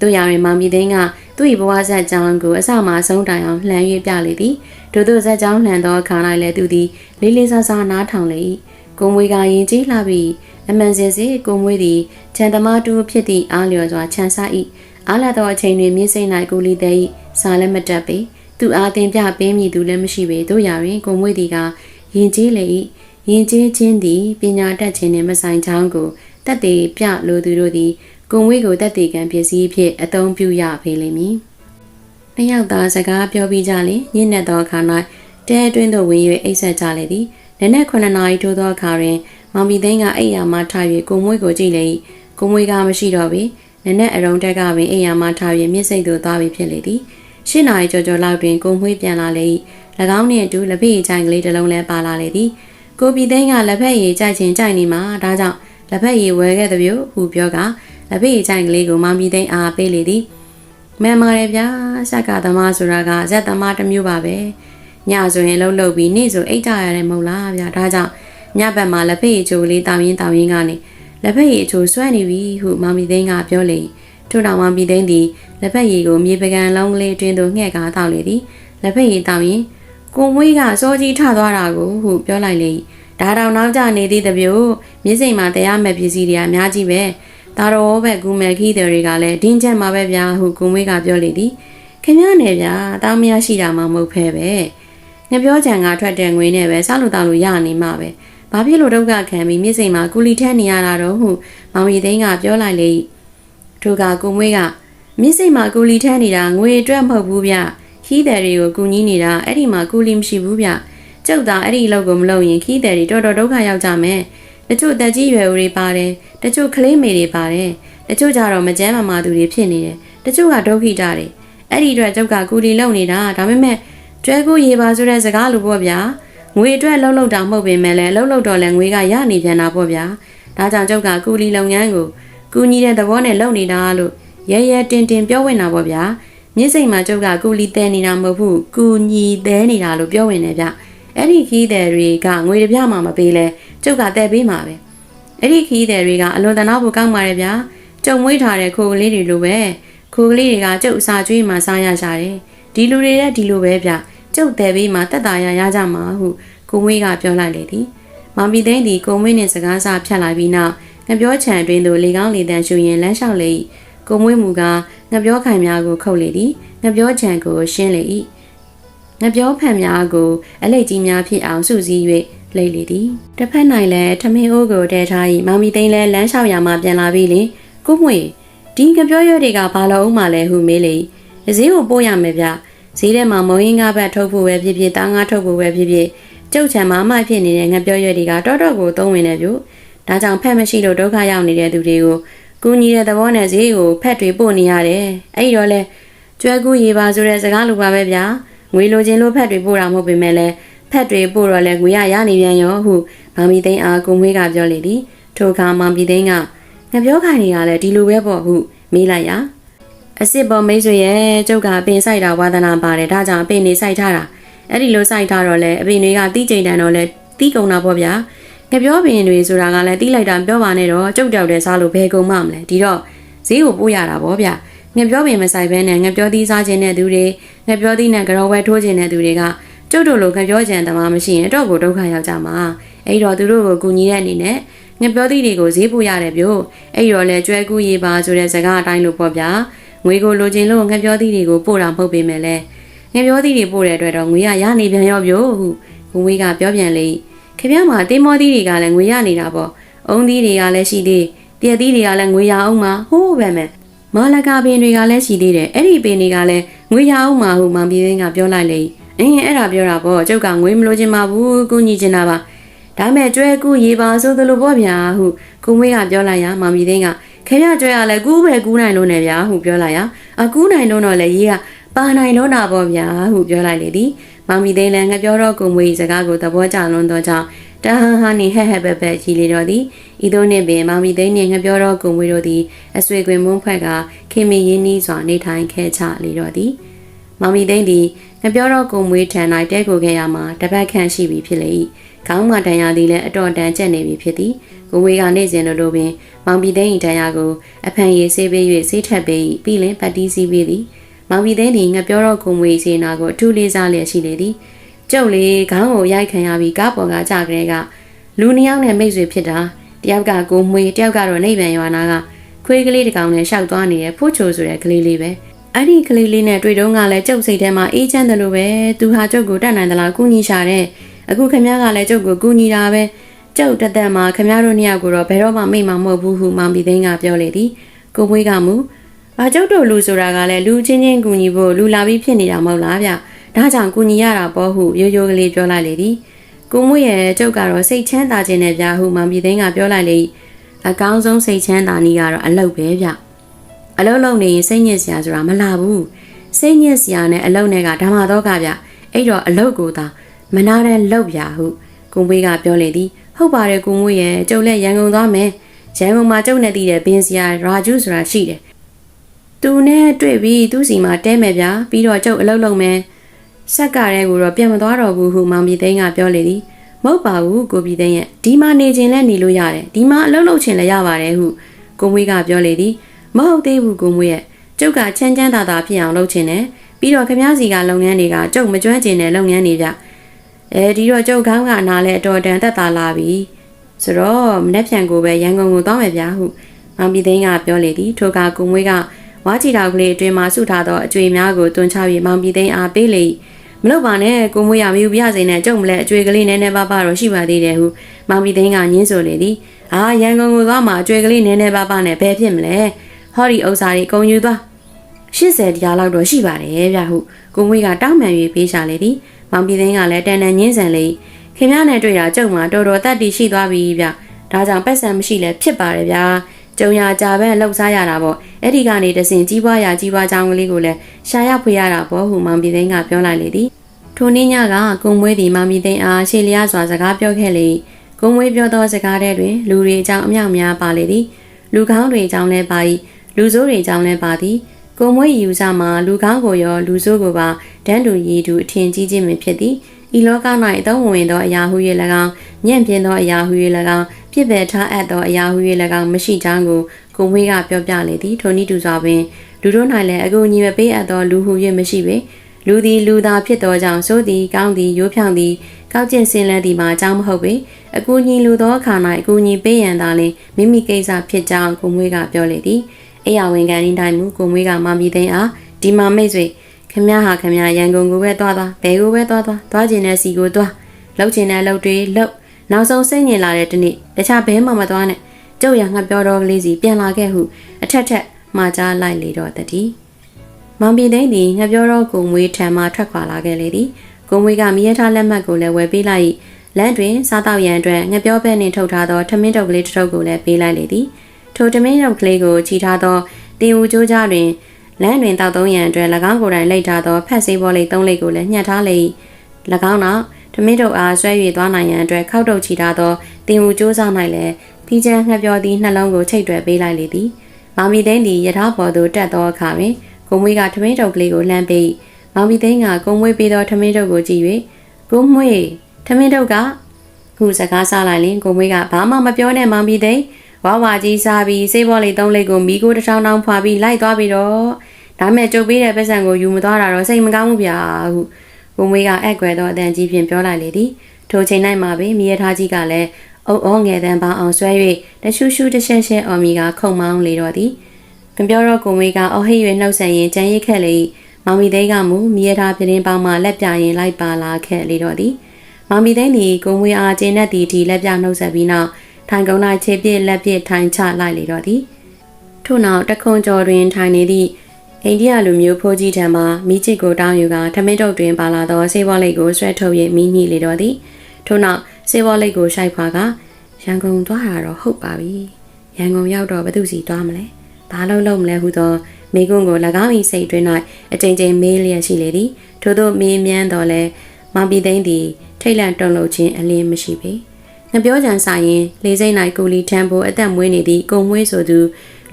တို့ရရင်မောင်ပြည်သိန်းကသူ့၏ဘဝဆက်ကြောင်းကိုအစမှဆုံးတိုင်အောင်လှမ်း၍ပြလေသည်တို့တို့ဆက်ကြောင်းလှန်သောခါ၌လည်းသူသည်လေးလေးစားစားနားထောင်လေ၏ကိုမွေကရင်ကြီးလာပြီးအမှန်စင်စစ်ကိုမွေသည်ခြံသမားတူဖြစ်သည့်အားလျော်စွာခြံစား၏အားလာသောအချိန်တွင်မြင်းစိတ်၌ကိုလီသည်စားလည်းမတက်ပေသူအားတင်ပြပေးမည်သူလည်းမရှိပေတို့ရရင်ကိုမွေသည်ကရင်ကြီးလေ၏ ရင်ကျေးခြင်းသည်ပညာတတ်ခြင်းနှင့်မဆိုင်ကြောင်းကိုတက်သေးပြလိုသူတို့သည်ကုံဝေးကိုတက်သေးကံပစ္စည်းဖြင့်အသုံးပြုရပေလိမ့်မည်။နှစ်ယောက်သားစကားပြောပြီးကြလင်ညဉ့်နက်သောအခါ၌တဲအတွင်းသို့ဝင်၍အိပ်ဆက်ကြလေသည်။နနက်9နာရီထိုးသောအခါတွင်မောင်ပီသိန်းကအိပ်ယာမှထား၍ကုံမွေးကိုကြည့်လေ၏။ကုံမွေးကမရှိတော့ပေ။နနက်အရုံတက်ကပင်အိပ်ယာမှထား၍မြစ်စိတ်သို့သွားပြီးဖြစ်လေသည်။ရှင်းနာရီကျော်ကျော်လောက်တွင်ကုံမွေးပြန်လာလေ၏။၎င်းနှင့်အတူလက်ပိချိုင်ကလေးတစ်လုံးလည်းပါလာလေသည်။ ကိုပီသိန်းကလက်ဖက်ရည်ကြိုက်ချင်းကြိုက်နေမှာဒါကြောင့်လက်ဖက်ရည်ဝယ်ခဲ့တဲ့ပြို့ဟူပြောကလက်ဖက်ရည်ကြိုက်ကလေးကိုမောင်ပီသိန်းအားပေးလေသည်မှန်ပါတယ်ဗျာဆက်ကသမားဆိုတာကဇက်သမားတစ်မျိုးပါပဲညဆိုရင်လှုပ်လှုပ်ပြီးနေ့ဆိုအိတ်ကြရတယ်မဟုတ်လားဗျာဒါကြောင့်ညဘက်မှာလက်ဖက်ရည်ချိုလေးတောင်းရင်တောင်းရင်ကနေလက်ဖက်ရည်ချိုဆွဲနေပြီဟုမောင်ပီသိန်းကပြောလေထို့တောင်မောင်ပီသိန်းသည်လက်ဖက်ရည်ကိုမြေပကံလုံးကလေးတွင်သို့ငှဲ့ကားတောက်လေသည်လက်ဖက်ရည်တောင်းရင် ကိုမွေးကစောကြီးထသွားတာကိုဟုပြောလိုက်လေဒါတောင်နောက်ကျနေသည့်တပြို့မြစ်စိမ်မှာတရားမဲ့ပစ္စည်းတွေအများကြီးပဲဒါတော့ဘက်ကူမဲ့ခီးတွေကလည်းဒင်းချက်မှာပဲဗျာဟုကုမွေးကပြောလေသည်ခင်ဗျားနဲ့ဗျာတောင်းမရရှိတာမှမဟုတ်ဖဲပဲငပြောချံကထွက်တဲ့ငွေနဲ့ပဲစားလို့တောင်းလို့ရနေမှာပဲဘာဖြစ်လို့ဒုက္ခခံပြီးမြစ်စိမ်မှာကူလီထဲနေရတာတော့ဟုမောင်ရီသိန်းကပြောလိုက်လေထိုကကုမွေးကမြစ်စိမ်မှာကူလီထဲနေတာငွေအတွက်မဟုတ်ဘူးဗျ ခီးတယ်တွေကိုကူညီနေတာအဲ့ဒီမှာကူလီမရှိဘူးဗျကျုပ်သာအဲ့ဒီအလုပ်ကိုမလုပ်ရင်ခီးတယ်တွေတော်တော်ဒုက္ခရောက်ကြမယ်တချို့တက်ကြီးရွယ်ဦးတွေပါတယ်တချို့ကလေးမေတွေပါတယ်တချို့ကြတော့မကျန်းမမာသူတွေဖြစ်နေတယ်တချို့ကဒုက္ခိတတွေအဲ့ဒီအတွက်ကျုပ်ကကူလီလုပ်နေတာဒါပေမဲ့ကျွဲကိုရေပါဆိုတဲ့စကားလိုပေါ့ဗျာငွေအတွက်လှုပ်လှုပ်တာမဟုတ်ပေမဲ့လည်းလှုပ်လှုပ်တော့လည်းငွေကရနေပြန်တာပေါ့ဗျာဒါကြောင့်ကျုပ်ကကူလီလုပ်ငန်းကိုကူညီတဲ့သဘောနဲ့လုပ်နေတာလို့ရဲရဲတင်တင်ပြောဝင်တာပေါ့ဗျာ မြစ်စိမ်မှာကျုပ်ကကူလီတဲနေတာမဟုတ်ဘူးကူညီတဲနေတာလို့ပြောဝင်တယ်ဗျအဲ့ဒီခီးတယ်တွေကငွေတပြမှမပေးလဲကျုပ်ကတဲ့ပေးမှာပဲအဲ့ဒီခီးတယ်တွေကအလွန်တနာဖို့ကောင်းပါတယ်ဗျာကျုံမွေးထားတဲ့ခိုကလေးတွေလိုပဲခိုကလေးတွေကကျုပ်အစာကျွေးမှစားရရှာတယ်ဒီလူတွေလည်းဒီလိုပဲဗျကျုပ်တဲ့ပေးမှတက်တာရရကြမှာဟုကိုမွေးကပြောလိုက်လေသည်မောင်ပီသိန်းသည်ကိုမွေးနှင့်စကားစားဖြတ်လိုက်ပြီးနောက်ငပြောချံအတွင်းသို့လေကောင်းလေတန်ရှူရင်လမ်းလျှောက်လေ၏ ကိုမွေးမူကငပြောခိုင်များကိုခုတ်လေသည်ငပြောချံကိုရှင်းလေ၏ငပြောဖန်များကိုအလိတ်ကြီးများဖြစ်အောင်စုစည်း၍လိတ်လေသည်တစ်ဖက်၌လည်းထမင်းအိုးကိုတဲထား၏မောင်မီသိန်းလည်းလမ်းလျှောက်ရမှပြန်လာပြီလေကိုမွေဒီကပြောရွက်တွေကဘာလို့အောင်မလဲဟုမေးလေဈေးကိုပို့ရမယ်ဗျဈေးထဲမှာမုံရင်းကားဘက်ထုတ်ဖို့ပဲဖြစ်ဖြစ်တားငါထုတ်ဖို့ပဲဖြစ်ဖြစ်ကျုပ်ချံမအမဖြစ်နေတဲ့ငပြောရွက်တွေကတော်တော်ကိုသုံးဝင်နေပြုဒါကြောင့်ဖက်မရှိလို့ဒုက္ခရောက်နေတဲ့သူတွေကို ကူညီတဲ့သဘောနဲ့ဈေးကိုဖက်တွေပို့နေရတယ်အဲ့တော့လဲကျွဲကူးရေပါဆိုတဲ့စကားလိုပါပဲဗျာငွေလိုချင်လို့ဖက်တွေပို့တာမဟုတ်ပေမဲ့လည်းဖက်တွေပို့တော့လဲငွေရရနေပြန်ရောဟုမောင်မီသိန်းအားကိုမွေးကပြောလေသည်ထိုအခါမောင်မီသိန်းကငပြောခိုင်နေရလဲဒီလိုပဲပေါ့ဟုမေးလိုက်ရအစ်စ်ပေါ်မိတ်ဆွေရဲ့ကျုပ်ကအပင်ဆိုင်တာဝါသနာပါတယ်ဒါကြောင့်အပင်နေဆိုင်ထားတာအဲ့ဒီလိုဆိုင်ထားတော့လဲအပင်တွေကတီးကျိန်တန်တော့လဲတီးကုန်တာပေါ့ဗျာ ငပြောပင်တွေဆိုတာကလည်းတီးလိုက်တာပြောပါနဲ့တော့ကျုပ်တောက်တဲ့စားလို့ဘယ်ကုန်မှမလဲဒီတော့ဈေးကိုပို့ရတာပေါ့ဗျာငပြောပင်မဆိုင်ဘဲနဲ့ငပြောသီးစားခြင်းတဲ့သူတွေငပြောသီးနဲ့ကြောဝဲထိုးခြင်းတဲ့သူတွေကကျုပ်တို့လိုငပြောကြံတမားမရှိရင်တော့ကိုဒုက္ခရောက်ကြမှာအဲ့တော့သူတို့ကိုကူညီတဲ့အနေနဲ့ငပြောသီးတွေကိုဈေးပို့ရတယ်ပြို့အဲ့တော့လဲကျွဲကူးရေးပါဆိုတဲ့စကားအတိုင်းလို့ပေါ့ဗျာငွေကိုလိုချင်လို့ငပြောသီးတွေကိုပို့တာမဟုတ်ပေမဲ့လဲငပြောသီးတွေပို့တဲ့အတွက်တော့ငွေရရနေပြန်ရောပြို့ဟုကိုဝေးကပြောပြန်လေ ခင်ဗျားမှာတင်းမောသီးတွေကလည်းငွေရနေတာပေါ့အုံသီးတွေကလည်းရှိသေးတရက်သီးတွေကလည်းငွေရအောင်မှာဟိုးပဲမဲ့မာလကာပင်တွေကလည်းရှိသေးတယ်အဲ့ဒီပင်တွေကလည်းငွေရအောင်မှာဟုမောင်ပြည်သိန်းကပြောလိုက်လေအင်းအဲ့ဒါပြောတာပေါ့ကျုပ်ကငွေမလိုချင်ပါဘူးကိုညီချင်တာပါဒါမဲ့ကျွဲကူရေပါဆိုသလိုပေါ့ဗျာဟုကိုမွေးကပြောလိုက်ရမောင်ပြည်သိန်းကခင်ဗျားကျွဲရလဲကူးပဲကူးနိုင်လို့နဲ့ဗျာဟုပြောလိုက်ရအကူးနိုင်လို့တော့လေရေးကပါနိုင်လို့တာပေါ့ဗျာဟုပြောလိုက်လေသည် မောင်ပြည်သိန်းလည်းငပြောတော့ကိုမွေးစကားကိုသဘောကျလွန်းတော့ကြောင့်တဟန်ဟာနေဟဲ့ဟဲ့ပဲပဲကြီးလေတော့သည်ဤသို့နှင့်ပင်မောင်မီသိန်းနှင့်ငပြောတော့ကိုမွေတို့သည်အဆွေကွင်မွန်းဖွဲ့ကခင်မီရင်းနှီးစွာနေထိုင်ခဲ့ချလေတော့သည်မောင်မီသိန်းသည်ငပြောတော့ကိုမွေထံ၌တဲကိုခဲ့ရမှာတပတ်ခန့်ရှိပြီဖြစ်လေ၏ခေါင်းမှတန်ရာသည်လည်းအတော်တန်ကျက်နေပြီဖြစ်သည်ကိုမွေကနေ့စဉ်လိုလိုပင်မောင်မီသိန်း၏တန်ရာကိုအဖန်ရည်ဆေးပေး၍ဆေးထပ်ပေး၏ပြီးလင်ပတ်တီးစီးပေးသည် မောင်မီသိန်းသည်ငပြောတော့ကိုမွေစေနာကိုအထူးလေးစားလျက်ရှိလေသည်ကျုပ်လေးခေါင်းကိုရိုက်ခံရပြီးကားပေါ်ကကြကြတဲ့ကလူနှစ်ယောက်နဲ့မိတ်ဆွေဖြစ်တာတယောက်ကကိုမွေတယောက်ကတော့နေပြန်ရွာနာကခွေးကလေးတစ်ကောင်နဲ့ရှောက်သွားနေတဲ့ဖိုးချိုဆိုတဲ့ကလေးလေးပဲအဲ့ဒီကလေးလေးနဲ့တွေ့တော့ကလည်းကျုပ်စိတ်ထဲမှာအေးချမ်းတယ်လို့ပဲသူဟာကျုပ်ကိုတတ်နိုင်သလားကူညီရှာတဲ့အခုခမည်းကလည်းကျုပ်ကိုကူညီတာပဲကျုပ်တက်တက်မှာခမည်းတို့နှစ်ယောက်ကိုတော့ဘယ်တော့မှမိတ်မမဟုတ်ဘူးဟုမောင်ပီသိန်းကပြောလေသည်ကိုမွေးကမူ ဘာကျုပ်တို့လူဆိုတာကလည်းလူချင်းချင်းကူညီဖို့လူလာပြီးဖြစ်နေတာမဟုတ်လားဗျဒါကြောင့်ကူညီရတာပေါ့ဟုရိုးရိုးကလေးပြောလိုက်လေသည်ကိုမွေရဲ့ကျုပ်ကတော့စိတ်ချမ်းသာခြင်းနဲ့ဗျာဟုမောင်ပြည်သိန်းကပြောလိုက်လေအကောင်းဆုံးစိတ်ချမ်းသာနည်းကတော့အလုပ်ပဲဗျအလုပ်လုပ်နေရင်စိတ်ညစ်စရာဆိုတာမလာဘူးစိတ်ညစ်စရာနဲ့အလုပ်နဲ့ကဓမ္မတော့ကဗျအဲ့တော့အလုပ်ကိုသာမနာတဲ့လုပ်ဗျာဟုကိုမွေကပြောလေသည်ဟုတ်ပါတယ်ကိုမွေရဲ့ကျုပ်လည်းရန်ကုန်သွားမယ်ရန်ကုန်မှာကျုပ်နဲ့တည်တဲ့ဘင်းစရာရာဂျူးဆိုတာရှိတယ် သူနဲ့တွေ့ပြီးသူ့စီမှာတဲမယ်ဗျာပြီးတော့ကျုပ်အလုပ်လုပ်မယ်ဆက်ကရဲကိုတော့ပြန်မသွားတော့ဘူးဟုမောင်ပြည်သိန်းကပြောလေသည်မဟုတ်ပါဘူးကိုပြည်သိန်းရဲ့ဒီမှာနေခြင်းလဲနေလို့ရတယ်ဒီမှာအလုပ်လုပ်ခြင်းလည်းရပါတယ်ဟုကိုမွေးကပြောလေသည်မဟုတ်သေးဘူးကိုမွေးရဲ့ကျုပ်ကချမ်းချမ်းသာသာဖြစ်အောင်လုပ်ခြင်းနဲ့ပြီးတော့ခမားစီကလုပ်ငန်းတွေကကျုပ်မကျွမ်းကျင်တဲ့လုပ်ငန်းတွေဗျအဲဒီတော့ကျုပ်ခေါင်းကအနာလဲအတော်တန်သက်သာလာပြီဆိုတော့မနေ့ပြန်ကိုပဲရန်ကုန်ကိုသွားမယ်ဗျာဟုမောင်ပြည်သိန်းကပြောလေသည်ထိုကကိုမွေးက ဝါချီတောက်ကလေးအတွင်မှာဆုထားသောအကျွေများကိုတွန်းချပြီးမောင်ပြည်သိန်းအားပေးလေ၏မလုပ်ပါနဲ့ကိုမွေးရမယူပြစေနဲ့ကြုံမလဲအကျွေကလေးနည်းနည်းပါးပါတော့ရှိပါသေးတယ်ဟုမောင်ပြည်သိန်းကညင်းဆိုလေသည်အာရန်ကုန်ကိုသွားမှာအကျွေကလေးနည်းနည်းပါးပါနဲ့ဘယ်ဖြစ်မလဲဟောဒီဥစ္စာတွေအကုန်ယူသွား80တရားလောက်တော့ရှိပါတယ်ဗျဟုကိုမွေးကတောင်းပန်၍ပေးရှာလေသည်မောင်ပြည်သိန်းကလည်းတန်တန်ညင်းဆန်လေခင်ဗျားနဲ့တွေ့တာကြုံမှာတော်တော်တတ်တည်ရှိသွားပြီဗျဒါကြောင့်ပတ်စံမရှိလဲဖြစ်ပါတယ်ဗျာကြုံရကြပဲလှုပ်ရှားရတာပေါ့ အဲ့ဒီကနေတစင်ကြီးပွားရကြီးပွားကြောင်းကလေးကိုလည်းရှာရဖွေရတာပေါ့ဟုမောင်ပြည်သိန်းကပြောလိုက်လေသည်ထိုနေ့ညကကုံမွေးသည်မောင်ပြည်သိန်းအားရှေ့လျားစွာစကားပြောခဲ့လေကုံမွေးပြောသောစကားထဲတွင်လူတွေအကြောင်းအမြောက်များပါလေသည်လူကောင်းတွေအကြောင်းလည်းပါ၏လူဆိုးတွေအကြောင်းလည်းပါသည်ကုံမွေးယူစားမှာလူကောင်းကိုရောလူဆိုးကိုပါတန်းတူရည်တူအထင်ကြီးခြင်းပင်ဖြစ်သည်ဤလောက၌အသုံးဝင်သောအရာဟု၍၎င်းညံ့ပြင်းသောအရာဟု၍၎င်း ပြစ်ပယ်ထားအပ်သောအရာဟု၍၎င်းမရှိကြောင်းကိုကိုမွေးကပြောပြလေသည်ထိုနည်းတူစွာပင်လူတို့၌လည်းအကူအညီမပေးအပ်သောလူဟု၍မရှိပေလူသည်လူသားဖြစ်သောကြောင့်ဆိုသည်ကောင်းသည်ရိုးဖြောင်သည်ကောက်ကျင့်စင်လန်းသည်မှာအကြောင်းမဟုတ်ပေအကူအညီလူသောအခါ၌အကူအညီပေးရန်သာလျှင်မိမိကိစ္စဖြစ်ကြောင်းကိုမွေးကပြောလေသည်အရာဝင်ကန်တိုင်းမူကိုမွေးကမမီသိန်းအားဒီမှာမိတ်ဆွေခမရဟာခမရရန်ကုန်ကိုပဲသွားသွားဘယ်ကိုပဲသွားသွားသွားကျင်တဲ့စီကိုသွားလှုပ်ချင်တဲ့လှုပ်တွေလှုပ် နောက်ဆုံးစိတ်ညစ်လာတဲ့တနေ့တခြားဘဲမှမသွားနဲ့ကျုပ်ရငှက်ပြောတော်ကလေးစီပြန်လာခဲ့ဟုအထက်ထက်မှာကြားလိုက်လေတော့တည်းမောင်ပြည်သိန်းသည်ငှက်ပြောတော့ကိုမွေးထံမှထွက်ခွာလာခဲ့လေသည်ကိုမွေးကမိရထားလက်မှတ်ကိုလည်းဝယ်ပေးလိုက်လမ်းတွင်စားတော့ရန်အတွက်ငှက်ပြောဘက်နှင့်ထုတ်ထားသောထမင်းတုပ်ကလေးတစ်ထုပ်ကိုလည်းပေးလိုက်လေသည်ထိုထမင်းတုပ်ကလေးကိုချီထားသောတင်ဦးကျိုးကြားတွင်လမ်းတွင်တောက်သုံးရန်အတွက်၎င်းကိုယ်တိုင်လိတ်ထားသောဖက်ဆေးဘောလေးသုံးလေးကိုလည်းညှက်ထားလေ၎င်းနောက် ထမင်းတုပ်အားဆွဲ၍သွားနိုင်ရန်အတွက်ခောက်တုပ်ချီထားသောတင်ဦးကျိုးစား၌လည်းဖီးချမ်းငှက်ပြောသည့်နှလုံးကိုချိတ်တွယ်ပေးလိုက်လေသည်မောင်မီသိန်းသည်ယထာပေါ်သို့တက်သောအခါတွင်ကိုမွေးကထမင်းတုပ်ကလေးကိုလှမ်းပေးမောင်မီသိန်းကကိုမွေးပေးသောထမင်းတုပ်ကိုကြည့်၍ကိုမွေးထမင်းတုပ်ကခုစကားစားလိုက်ရင်ကိုမွေးကဘာမှမပြောနဲ့မောင်မီသိန်းဝါဝါကြီးစားပြီးစေးဘောလေးသုံးလေးကိုမိကိုတစ်ထောင်ထောင်ဖွာပြီးလိုက်သွားပြီးတော့ဒါမဲ့ကြုတ်ပေးတဲ့ပတ်စံကိုယူမသွားတာတော့စိတ်မကောင်းဘူးဗျာဟု ကိုမွေးကအက်ကွယ်သောအတန်ကြီးဖြင့်ပြောလိုက်လေသည်ထိုချိန်၌မှပင်မိရထားကြီးကလည်းအုံအောငယ်တန်းပေါအောင်ဆွဲ၍တရှူးရှူးတရှက်ရှက်အော်မီကခုံမောင်းလေတော့သည်ကံပြောတော့ကိုမွေးကအော်ဟိရွေနှုတ်ဆက်ရင်ကြံရိတ်ခက်လေမောင်မီသိန်းကမူမြေထားပြင်းပေါင်းမှလက်ပြရင်လိုက်ပါလာခဲ့လေတော့သည်မောင်မီသိန်းသည်ကိုမွေးအားကျင်းတဲ့တီတီလက်ပြနှုတ်ဆက်ပြီးနောက်ထိုင်ကုန်း၌ခြေပြစ်လက်ပြစ်ထိုင်ချလိုက်လေတော့သည်ထို့နောက်တခွန်ကျော်တွင်ထိုင်နေသည့် အိန္ဒိယလူမျိုးဖိုးကြီးထံမှမိချစ်ကိုတောင်းယူကထမင်းတုပ်တွင်ပါလာသောဆေးဘောလိတ်ကိုဆွဲထုတ်၍မိညှိလေတော့သည်ထို့နောက်ဆေးဘောလိတ်ကိုရှိုက်ဖွာကရန်ကုန်သွားတာတော့ဟုတ်ပါပြီရန်ကုန်ရောက်တော့ဘယ်သူစီသွားမလဲဘာလို့လုံးမလဲဟုသောမိကွန်းကို၎င်း၏စိတ်တွင်၌အကြိမ်ကြိမ်မေးလျက်ရှိလေသည်ထို့သောမေးမြန်းတော်လဲမောင်ပြည်သိန်းသည်ထိတ်လန့်တုန်လှုပ်ခြင်းအလင်းမရှိပေငပြောကြံဆိုင်ရင် လေစိမ့်၌ကိုလီထံဖို့အသက်မွေးနေသည့်ကုံမွေးဆိုသူ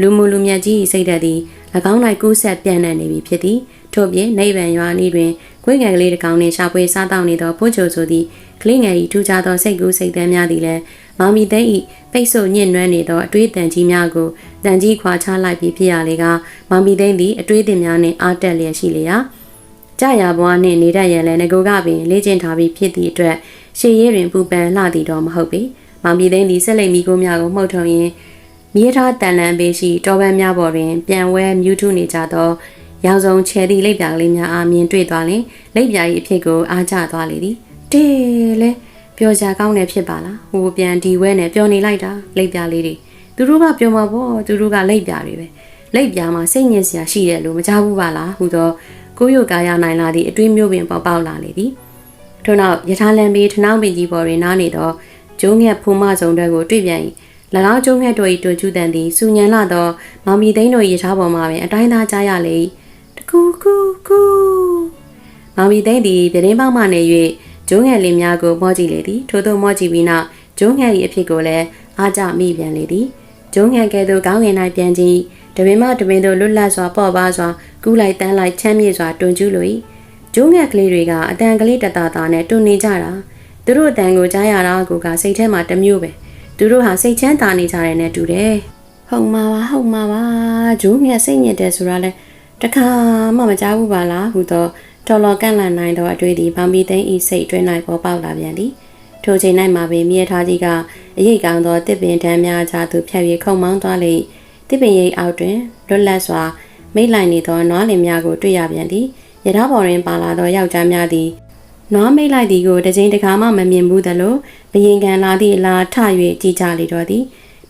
လူမှုလူမြတ်ကြီး၏စိတ်ဓာတ်သည်၎ င်း၌ကူးဆက်ပြန့်နှံ့နေပြီဖြစ်သည်ထို့ပြင်နိဗ္ဗာန်ရွာနီးတွင်ခွေးငယ်ကလေးတစ်ကောင်နှင့်ရှာဖွေစားတောက်နေသောပိုးချိုဆိုသည့်ကလေးငယ်၏ထူးခြားသောစိတ်ကူးစိတ်သမ်းများသည်လည်းမောင်မီသိန်း၏ပိတ်ဆို့ညှဉ်းနှွမ်းနေသောအတွေးတန်ကြီးများကိုတန်ကြီးခွာချလိုက်ပြီးဖြစ်ရလေကမောင်မီသိန်းသည်အတွေးတင်များနှင့်အားတက်လျက်ရှိလေရာကြာရဘွားနှင့်နေတတ်ရန်လည်းငကိုကပင်လေ့ကျင့်ထားပြီးဖြစ်သည့်အတွက်ရှေးရဲတွင်ပူပန်လှသည်တော့မဟုတ်ပေမောင်မီသိန်းသည်ဆက်လက်မိကိုများကိုမှုတ်ထုံရင်း မြေထားတန်လန်ပေးရှိတောပန်းများပေါ်တွင် ပြန်ဝဲမြူးထုနေကြသောရောင်စုံချယ်သည့်လက်ပြကလေးများအားမြင်တွေ့သွားလင်လက်ပြ၏အဖြစ်ကိုအားကျသွားလေသည်တေလေပျော်စရာကောင်းတယ်ဖြစ်ပါလားဟိုပြန်ဒီဝဲနဲ့ပျော်နေလိုက်တာလက်ပြလေးတွေသူတို့ကပျော်မှာပေါ့သူတို့ကလက်ပြတွေပဲလက်ပြမှာစိတ်ညစ်စရာရှိတယ်လို့မကြားဘူးပါလားဟူသောကိုယုကာယနိုင်လာသည့်အတွင်းမျိုးပင်ပေါပေါက်လာလေသည်ထို့နောက်ယထာလန်ပီထနောင်းပင်ကြီးပေါ်တွင်နားနေသောကျိုးငှက်ဖူမစုံတွေကိုတွေ့ပြန်၏၎ င်းကျုံငှက်တို့၏တွေ့ကျူးတန်သည်စူညံလာသောမောင်မီသိန်းတို့၏ရထားပေါ်မှပင်အတိုင်းသားကြားရလေ၏တကူကူကူမောင်မီသိန်းသည်ပြတင်းပေါက်မှနေ၍ကျုံငှက်လေးများကိုမော့ကြည့်လေသည်ထို့သောမော့ကြည့်ပြီးနောက်ကျုံငှက်၏အဖြစ်ကိုလည်းအားကြမိပြန်လေသည်ကျုံငှက်ကဲ့သို့ကောင်းငင်၌ပြန်ကြည့်တပင်မတပင်တို့လွတ်လပ်စွာပေါ့ပါစွာကူးလိုက်တန်းလိုက်ချမ်းမြေ့စွာတွန်ကျူးလို၏ကျုံငှက်ကလေးတွေကအတန်ကလေးတတတာနဲ့တွန်နေကြတာသူတို့အတန်ကိုကြားရတာကိုကစိတ်ထဲမှာတမျိုးပဲ သူတို့ဟာစိတ်ချမ်းသာနေကြတယ်နဲ့တူတယ်ဟုတ်မှာပါဟုတ်မှာပါဂျိုးမြတ်စိတ်ညစ်တယ်ဆိုတာလဲတခါမှမကြားဘူးပါလားဟူသောတော်တော်ကန့်လန့်နိုင်သောအတွေ့အထိဘောင်ဘီသိန်းဤစိတ်အတွင်း၌ပေါ်ပေါက်လာပြန်သည်ထိုချိန်၌မှာပင်မြေထားကြီးကအရေးကောင်းသောတစ်ပင်တန်းများကြားသို့ဖြတ်၍ခုံမောင်းသွားလေတစ်ပင်ရိပ်အောက်တွင်လွတ်လပ်စွာမိတ်လိုက်နေသောနွားလင်များကိုတွေ့ရပြန်သည်ရထားပေါ်တွင်ပါလာသောယောက်ျားများသည် နွားမိတ်လိုက်သည်ကိုတစ်ချိန်တစ်ခါမှမမြင်ဘူးသလိုဘယင်ကန်လာသည့်အလားထ၍ကြည်ကြလေတော့သည်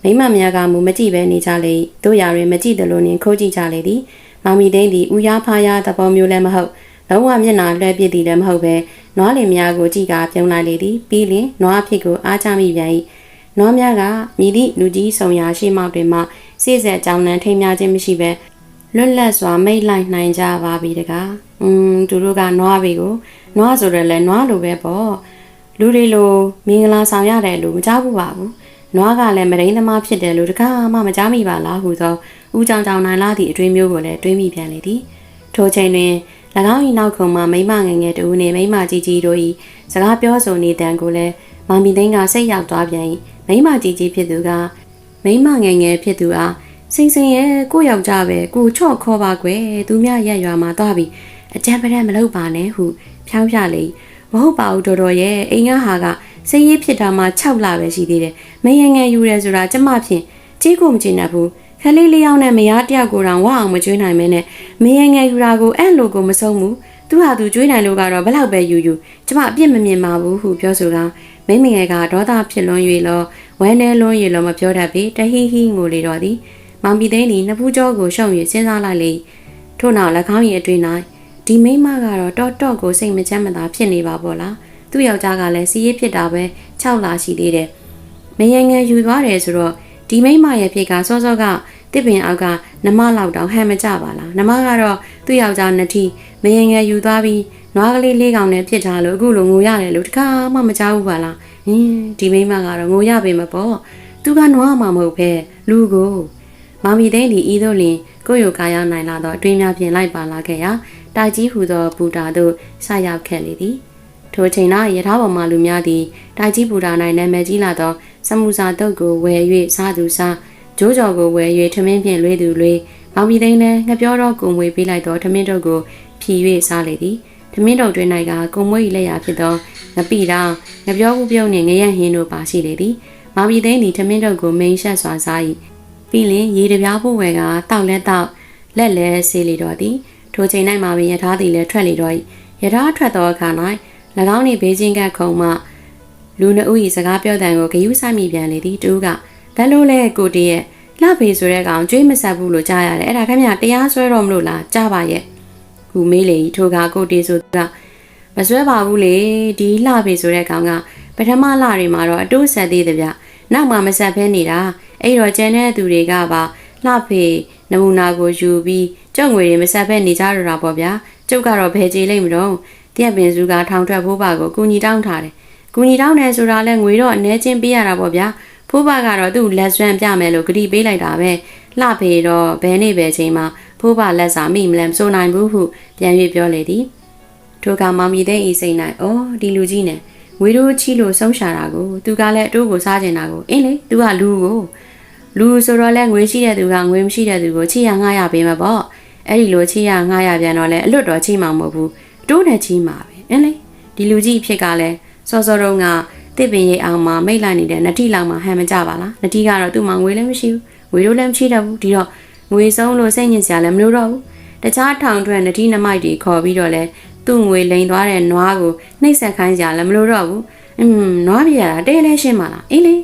မိမများကမူမကြည့်ပဲနေကြလေတို့ရာတွင်မကြည့်သလိုနှင့်ခိုးကြည့်ကြလေသည်မောင်မီသိန်းသည်ဥရားဖားရသဘောမျိုးလည်းမဟုတ်လုံးဝမျက်နှာလွှဲပြစ်သည်လည်းမဟုတ်ပဲနွားလင်များကိုကြည့်ကပြုံးလိုက်လေသည်ပြီးလင်နွားအဖြစ်ကိုအားချမိပြန်၏နွားများကမြည်သည့်လူကြီးဆောင်ရာရှိမောက်တွင်မှစိစက်ကြောင်နှံထိမ်းများခြင်းမရှိပဲလွတ်လပ်စွာမိတ်လိုက်နိုင်ကြပါပြီတကား။ อืมသူတို့ကနွားပေကိုနွားဆိုတော့လဲနွားလိုပဲပေါ့။လူတွေလိုမင်္ဂလာဆောင်ရတယ်လို့မကြားဘူးပါဘူး။နွားကလည်းမရင်းသမားဖြစ်တယ်လို့တကားမှမကြားမိပါလားဟူသောဦးကြောင်ကြောင်နိုင်လာသည့်အတွင်းမျိုးကိုလည်းတွေးမိပြန်လေသည်။ထိုချိန်တွင်၎င်း၏နောက်ခုံမှမိမငယ်ငယ်တူနှင့်မိမကြီးကြီးတို့၏စကားပြောဆိုနေတန်ကိုလည်းမောင်မီသိန်းကစိတ်ရောက်သွားပြန်၏မိမကြီးကြီးဖြစ်သူကမိမငယ်ငယ်ဖြစ်သူအားစိန်စိန်ရဲ့ကိုယောက်ျားပဲကိုချော့ခေါ်ပါကွယ်သူမြရက်ရွာမှာသွားပြီး အကြံပရက်မလုပ်ပါနဲ့ဟုဖြောင်းပြလေမဟုတ်ပါဘူးတော်တော်ရဲ့အိမ်ကဟာကစိတ်ရစ်ဖြစ်တာမှ6လပဲရှိသေးတယ်မယငယ်ယူရဲဆိုတာကျမဖြင့်ကြီးကိုမချင်တတ်ဘူးခလေးလေးယောက်နဲ့မယားတယောက်ကိုတောင်ဝအောင်မကျွေးနိုင်မဲနဲ့မယငယ်ယူတာကိုအဲ့လိုကိုမဆုံးဘူးသူဟာသူကျွေးနိုင်လို့ကတော့ဘလောက်ပဲယူယူကျမအပြစ်မမြင်ပါဘူးဟုပြောဆိုကမိမငယ်ကဒေါသဖြစ်လွန်၍လောဝမ်းနဲလွန်၍လောမပြောတတ်ပေတဟိဟိငိုလေတော့သည်မောင်ပီသိန်းသည်နှစ်ဖူးကြောကိုရှောင်၍စဉ်းစားလိုက်လေထို့နောက်၎င်း၏အတွင်၌ ဒီမိမကတော့တော့တော့ကိုစိတ်မချမ်းမသာဖြစ်နေပါပေါ့လားသူ့ယောက်ျားကလည်းစီးရေးဖြစ်တာပဲ6လရှိသေးတယ်မယငယ်ယူသွားတယ်ဆိုတော့ဒီမိမရဲ့ဖြစ်ကစောစောကတစ်ပင်အောက်ကနမလောက်တောင်ဟန်မကြပါလားနမကတော့သူ့ယောက်ျားနှစ်ထီမယငယ်ယူသွားပြီးနွားကလေးလေးကောင်နဲ့ဖြစ်ထားလို့အခုလိုငိုရတယ်လို့တခါမှမကြောက်ဘူးပါလားဟင်းဒီမိမကတော့ငိုရပေမပေါ့သူကနွားမှမဟုတ်ပဲလူကိုမောင်မီသိန်းဒီဤသို့လင်ကိုယ့်ရုပ်ကာယနိုင်လာတော့အတွင်းများပြင်လိုက်ပါလာခဲ့ရာ တိုက်ကြီးဟူသောဘူတာတို့ဆရောက်ခဲ့လေသည်ထိုချိန်၌ရထားပေါ်မှလူများသည်တိုက်ကြီးဘူတာ၌နာမည်ကြီးလာသောစမှုစာတုတ်ကိုဝယ်၍စားသူစားဂျိုးကြော်ကိုဝယ်၍ထမင်းဖြင့်လွေးသူလွေးမောင်မီသိန်းလည်းငပြောတော့ကုံမွေပေးလိုက်သောထမင်းတုတ်ကိုဖြီ၍စားလေသည်ထမင်းတုတ်တွင်၌ကကုံမွေ၏လက်ရာဖြစ်သောငပိတောင်ငပြောဘူးပြုံးနှင့်ငရဟင်းတို့ပါရှိလေသည်မောင်မီသိန်းသည်ထမင်းတုတ်ကိုမိန်ရှက်စွာစား၏ပြီးလင်ရေတပြားဖို့ဝယ်ကတောက်လက်တောက်လက်လဲဆေးလေတော့သည် ထိုချိန်၌မှာပင်ယထာသည်လည်းထွက်လေတော့၏ယထာထွက်သောအခါ၌၎င်း၏ဘေးချင်းကခုံမှလူနှုတ်၏စကားပြောတဲ့ကိုဂယုဆိုင်မိပြန်လေသည်တူကဘယ်လိုလဲကိုတည်းရဲ့လှဖေဆိုတဲ့ကောင်ကြွေးမဆက်ဘူးလို့ကြားရတယ်အဲ့ဒါခင်ဗျတရားစွဲတော့မလို့လားကြားပါရဲ့ဟူမေးလေထိုကကိုတည်းဆိုကမစွဲပါဘူးလေဒီလှဖေဆိုတဲ့ကောင်ကပထမလတွေမှာတော့အတိုးဆက်သေးတယ်ဗျနောက်မှမဆက်ဖဲနေတာအဲ့တော့ကျန်တဲ့သူတွေကပါလှဖေနမူနာကိုယူပြီး ကြောက်ငွေတွေမဆက်ဖက်နေကြတော့တာပေါ့ဗျာကျုပ်ကတော့ဘယ်ကြေလိမ့်မတော့တရက်ပင်စုကထောင်ထွက်ဖိုးပါကိုကူညီတောင်းထားတယ်ကူညီတောင်းတယ်ဆိုတာလဲငွေတော့အနေချင်းပေးရတာပေါ့ဗျာဖိုးပါကတော့သူ့လက်စွမ်းပြမယ်လို့ဂတိပေးလိုက်တာပဲလှဖေတော့ဘယ်နေ့ပဲချိန်မှာဖိုးပါလက်စာမိမလဲမစိုးနိုင်ဘူးဟုပြန်၍ပြောလေသည်ထိုကမောင်မီသိန်းဤစိတ်၌အော်ဒီလူကြီးနဲ့ငွေတို့ချီလို့ဆုံးရှာတာကိုသူကလည်းအတိုးကိုစားကျင်တာကိုအင်းလေသူကလူကိုလူဆိုတော့လဲငွေရှိတဲ့သူကငွေမရှိတဲ့သူကိုချီရငှားရပေးမှာပေါ့ အဲ့ဒီလိုချီရငှားရပြန်တော့လဲအလွတ်တော်ချီမှာမဟုတ်ဘူးတိုးနဲ့ချီမှာပဲအင်းလေဒီလူကြီးဖြစ်ကလည်းစောစောတုန်းကတစ်ပင်ရိပ်အောင်မှာမိတ်လိုက်နေတဲ့နတိလောက်မှာဟန်မကြပါလားနတိကတော့သူ့မှာငွေလည်းမရှိဘူးငွေတို့လည်းမရှိတော့ဘူးဒီတော့ငွေဆုံးလို့စိတ်ညစ်စရာလည်းမလိုတော့ဘူးတခြားထောင်ထွက်နတိနမိုက်တွေခေါ်ပြီးတော့လဲသူ့ငွေလိန်သွားတဲ့နွားကိုနှိပ်ဆက်ခိုင်းကြလည်းမလိုတော့ဘူးอืมနွားပြရတာတဲလဲရှင်းပါလားအေးလေ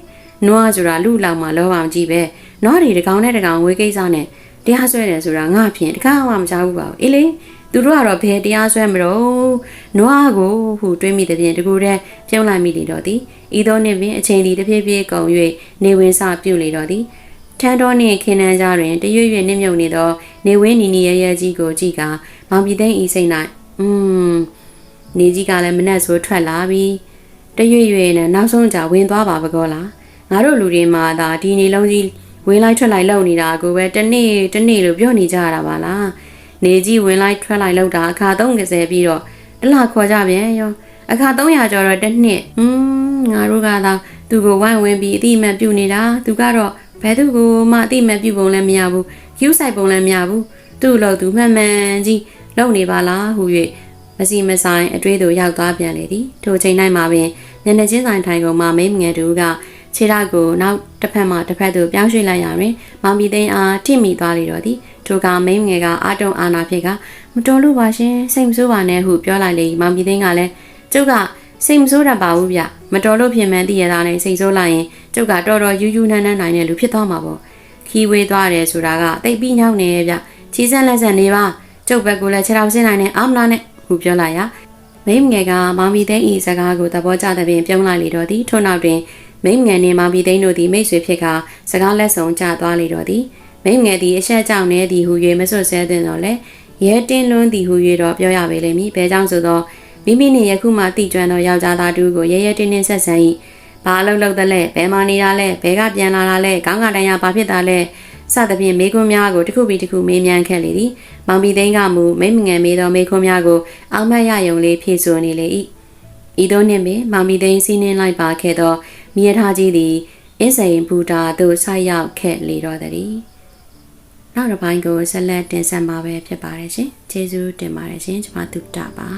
နွားဆိုတာလူလောက်မှာလောအောင်ကြည့်ပဲနွားတွေတကောင်နဲ့တကောင်ငွေကိစ္စနဲ့ တရားစွဲတယ်ဆိုတာငါဖြင့်တခါမှမကြောက်ဘူးပါဘူးအေးလေသူတို့ကတော့ဘယ်တရားစွဲမလို့နွားကိုဟူတွေးမိတဲ့ပြင်တကူတဲ့ပြုံးလိုက်မိလေတော့သည်ဤသောနှင့်ပင်အချိန်သည်တဖြည်းဖြည်းကုန်၍နေဝင်စပြုလေတော့သည်ထန်းတော်နှင့်ခင်းနှန်းကြားတွင်တရွရွနှင့်မြုပ်နေသောနေဝင်းနီနီရဲရဲကြီးကိုကြည့်ကမောင်ပြည်သိန်းဤစိတ်၌อืมနေကြီးကလည်းမနဲ့ဆိုထွက်လာပြီးတရွရွနဲ့နောက်ဆုံးကြဝင်သွားပါဘကောလားငါတို့လူတွေမှာဒါဒီနေလုံးကြီး ဝင်လိုက်ထွက်လိုက်လုပ်နေတာကိုပဲတနေ့တနေ့လို့ပြောနေကြရတာပါလားနေကြီးဝင်လိုက်ထွက်လိုက်လုပ်တာအခါ30ပြီးတော့တလခေါ်ကြပြန်ရောအခါ300ကျော်တော့တစ်နှစ်อืมငါတို့ကသာသူ့ကိုဝိုင်းဝင်ပြီးအတိအမှတ်ပြုနေတာသူကတော့ဘယ်သူကိုမှအတိအမှတ်ပြုပုံလည်းမရဘူးကျူးဆိုင်ပုံလည်းမရဘူးသူ့လို့သူမှန်မှန်ကြီးလုပ်နေပါလားဟူ၍မစီမဆိုင်အတွေးတို့ရောက်သွားပြန်လေသည်ထိုချိန်တိုင်းမှာပင်ညနေချင်းဆိုင်ထိုင်ကုန်မှာမိမငယ်တူက ခြေထောက်ကိုနောက်တစ်ဖက်မှတစ်ဖက်သို့ပြောင်းရွှေ့လိုက်ရရင်မောင်မီသိန်းအားထိမိသွားလေတော့သည်ထိုကမိမငယ်ကအာတုံအာနာဖြစ်ကမတော်လို့ပါရှင်စိတ်မဆိုးပါနဲ့ဟုပြောလိုက်လေမောင်မီသိန်းကလည်းကျုပ်ကစိတ်မဆိုးတတ်ပါဘူးဗျမတော်လို့ဖြစ်မှန်းသိရတာနဲ့စိတ်ဆိုးလိုက်ရင်ကျုပ်ကတော်တော်ယူးယူးနန်းနန်းနိုင်တဲ့လူဖြစ်သွားမှာပေါ့ခီးဝေးသွားတယ်ဆိုတာကတိတ်ပြီးညောင်းနေရဲ့ဗျချီးစက်လက်ဆက်နေပါကျုပ်ဘက်ကလည်းခြေထောက်ဆင်းနိုင်တဲ့အာမလာနဲ့ဟုပြောလိုက်ရမိမငယ်ကမောင်မီသိန်းဤစကားကိုသဘောကျတဲ့ပြင်ပြုံးလိုက်လေတော့သည်ထို့နောက်တွင် မိမငယ်နှင့်မောင်ပြည်သိန်းတို့သည်မိတ်ဆွေဖြစ်ကစကားလက်ဆောင်ကြသွားလေတော့သည်မိမငယ်သည်အဆက်ကြောင့်နေသည်ဟု၍မဆွတ်ဆဲတဲ့တော့လေရဲတင်းလွန်းသည်ဟု၍တော့ပြောရပေလိမ့်မည်ဘဲကြောင့်ဆိုတော့မိမိနှင့်ယခုမှတိကျွမ်းသောယောက်ျားသားတူကိုရဲရဲတင်းတင်းဆက်ဆံ၏ဘာအလုပ်လုပ်သလဲဘယ်မှနေတာလဲဘဲကပြန်လာတာလဲခေါင်းကတိုင်ရဘာဖြစ်တာလဲစသဖြင့်မေခွန်းများကိုတစ်ခုပြီးတစ်ခုမေးမြန်းခဲ့လေသည်မောင်ပြည်သိန်းကမူမိမငယ်မေးသောမေခွန်းများကိုအောက်မတ်ရယုံလေးဖြည့်ဆို့နေလေ၏ဤသို့နှင့်ပင်မောင်ပြည်သိန်းစီးနှင်းလိုက်ပါခဲ့သော မြေထားကြီးသည်အင်းစိန်ဘူတာသို့ဆိုက်ရောက်ခဲ့လေတော့သည်နောက်တစ်ပိုင်းကိုဆက်လက်တင်ဆက်မှာပဲဖြစ်ပါတယ်ရှင်ကျေးဇူးတင်ပါတယ်ရှင်ကျွန်မတုတ္တပါ